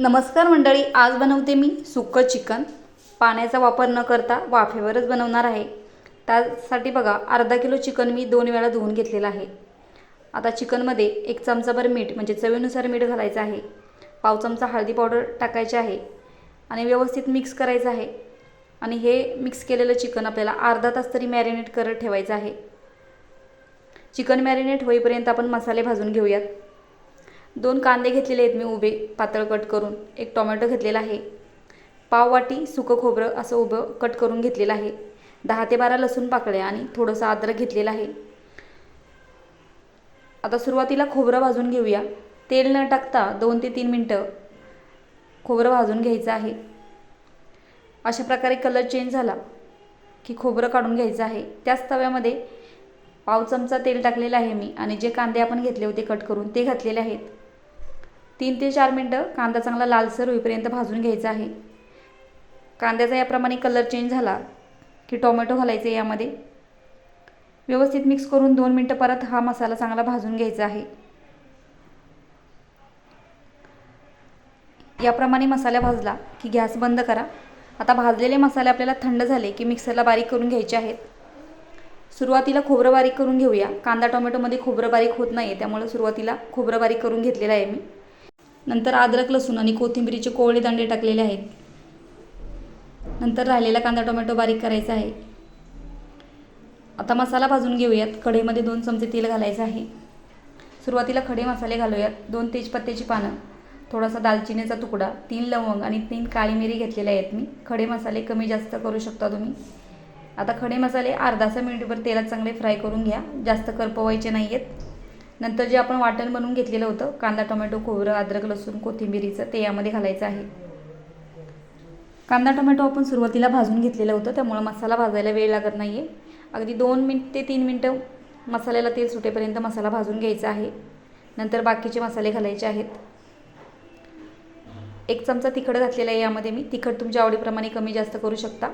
नमस्कार मंडळी आज बनवते मी सुकं चिकन. पाण्याचा वापर न करता वाफेवरच बनवणार आहे. त्यासाठी बघा अर्धा किलो चिकन मी दोन वेळा धुवून घेतलेलं आहे. आता चिकनमध्ये एक चमचाभर मीठ म्हणजे चवीनुसार मीठ घालायचं आहे. पाव चमचा हळदी पावडर टाकायची आहे आणि व्यवस्थित मिक्स करायचं आहे. आणि हे मिक्स केलेलं चिकन आपल्याला अर्धा तास तरी मॅरिनेट करत ठेवायचं आहे. चिकन मॅरिनेट होईपर्यंत आपण मसाले भाजून घेऊयात. दोन कांदे घेतलेले आहेत मी उभे पातळ कट करून. एक टोमॅटो घेतलेला आहे. पाव वाटी सुकं खोबरं असं उभं कट करून घेतलेलं आहे. दहा ते बारा लसूण पाकळ्या आणि थोडंसं अद्रक घेतलेलं आहे. आता सुरुवातीला खोबरं भाजून घेऊया. तेल न टाकता दोन ते तीन मिनटं खोबरं भाजून घ्यायचं आहे. अशा प्रकारे कलर चेंज झाला की खोबरं काढून घ्यायचं आहे. त्याच तव्यामध्ये पाव चमचा तेल टाकलेलं आहे मी आणि जे कांदे आपण घेतले होते कट करून ते घातलेले आहेत. तीन ते चार मिनटं कांदा चांगला लालसर होईपर्यंत भाजून घ्यायचा आहे. कांद्याचा याप्रमाणे कलर चेंज झाला की टोमॅटो घालायचे यामध्ये. व्यवस्थित मिक्स करून दोन मिनटं परत हा मसाला चांगला भाजून घ्यायचा आहे. याप्रमाणे मसाला भाजला की गॅस बंद करा. आता भाजलेले मसाले आपल्याला थंड झाले की मिक्सरला बारीक करून घ्यायचे आहेत. सुरुवातीला खोबरं बारीक करून घेऊया. कांदा टोमॅटोमध्ये खोबरं बारीक होत नाही आहे त्यामुळे सुरुवातीला खोबरं बारीक करून घेतलेलं आहे मी. नंतर अद्रक लसूण आणि कोथिंबिरीचे कोवळे दांडे टाकलेले आहेत. नंतर राहिलेला कांदा टोमॅटो बारीक करायचा आहे. आता मसाला भाजून घेऊयात. कढईमध्ये दोन चमचे तेल घालायचं आहे. सुरुवातीला खडे मसाले घालूयात. दोन तेजपत्त्याची पानं थोडासा दालचिनीचा तुकडा तीन लवंग आणि तीन काळी मिरी घेतलेल्या आहेत मी. खडे मसाले कमी जास्त करू शकता तुम्ही. आता खडे मसाले अर्धा सहा मिनिटभर तेलात चांगले फ्राय करून घ्या. जास्त करपवायचे नाही आहेत नंतर जे आपण वाटण बनवून घेतलेलं होतं कांदा टोमॅटो खोबरं अद्रक लसूण कोथिंबिरीचं ते यामध्ये घालायचं आहे. कांदा टोमॅटो आपण सुरुवातीला भाजून घेतलेलं होतं त्यामुळं मसाला भाजायला वेळ लागत नाही आहे अगदी दोन मिनिट ते तीन मिनटं मसाल्याला तेल सुटेपर्यंत मसाला भाजून घ्यायचा आहे. नंतर बाकीचे मसाले घालायचे आहेत. एक चमचा तिखट घातलेला आहे यामध्ये मी. तिखट तुमच्या आवडीप्रमाणे कमी जास्त करू शकता.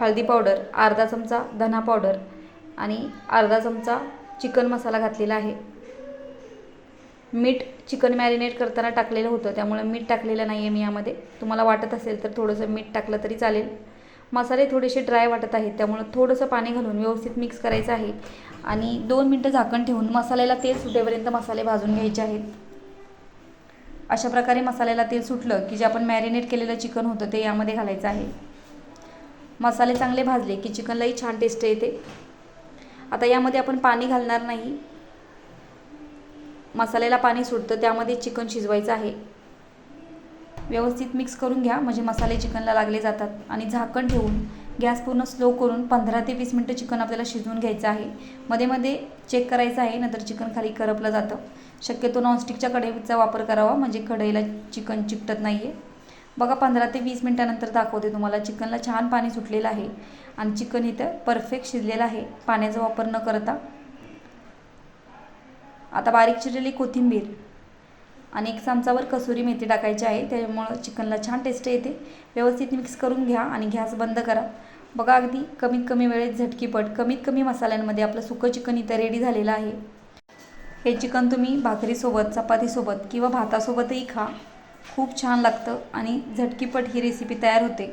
हळदी पावडर अर्धा चमचा धना पावडर आणि अर्धा चमचा चिकन मसाला घातलेला आहे. मीठ चिकन मॅरिनेट करताना टाकलेलं होतं. त्यामुळे मीठ टाकलेलं नाही आहे मी यामध्ये. तुम्हाला वाटत असेल तर थोडंसं मीठ टाकलं तरी चालेल. मसाले थोडेसे ड्राय वाटत आहेत. त्यामुळं थोडंसं पाणी घालून व्यवस्थित मिक्स करायचं आहे. आणि दोन मिनटं झाकण ठेवून मसाल्याला तेल सुटेपर्यंत मसाले भाजून घ्यायचे आहेत. अशा प्रकारे मसाल्याला तेल सुटलं की जे आपण मॅरिनेट केलेलं चिकन होतं ते यामध्ये घालायचं आहे. मसाले चांगले भाजले की चिकनलाही छान टेस्ट येते. आता यामध्ये आपण पाणी घालणार नाही. मसाल्याला पाणी सुटतं त्यामध्ये चिकन शिजवायचं आहे. व्यवस्थित मिक्स करून घ्या म्हणजे मसाले चिकनला लागले जातात. आणि झाकण ठेवून गॅस पूर्ण स्लो करून पंधरा ते वीस मिनटं चिकन आपल्याला शिजवून घ्यायचं आहे. मध्ये मध्ये चेक करायचं आहे नंतर चिकन खाली करपलं जातं. शक्यतो नॉनस्टिकच्या कढईचा वापर करावा म्हणजे कढईला चिकन चिकटत नाही आहे बघा पंधरा ते वीस मिनटानंतर दाखवते तुम्हाला. चिकनला छान पाणी सुटलेलं आहे. आणि चिकन इथं परफेक्ट शिजलेलं आहे. पाण्याचा वापर न करता. आता बारीक चिरलेली कोथिंबीर आणि एक चमचावर कसुरी मेथी टाकायची आहे. त्यामुळं चिकनला छान टेस्ट येते. व्यवस्थित मिक्स करून घ्या आणि गॅस बंद करा. बघा अगदी कमीत कमी वेळेत झटकीपट कमीत कमी मसाल्यांमध्ये आपलं सुकं चिकन इथं रेडी झालेलं आहे. हे चिकन तुम्ही भाकरीसोबत चपातीसोबत किंवा भातासोबतही खा. खूप छान लागतं आणि झटकीपट ही रेसिपी तयार होते.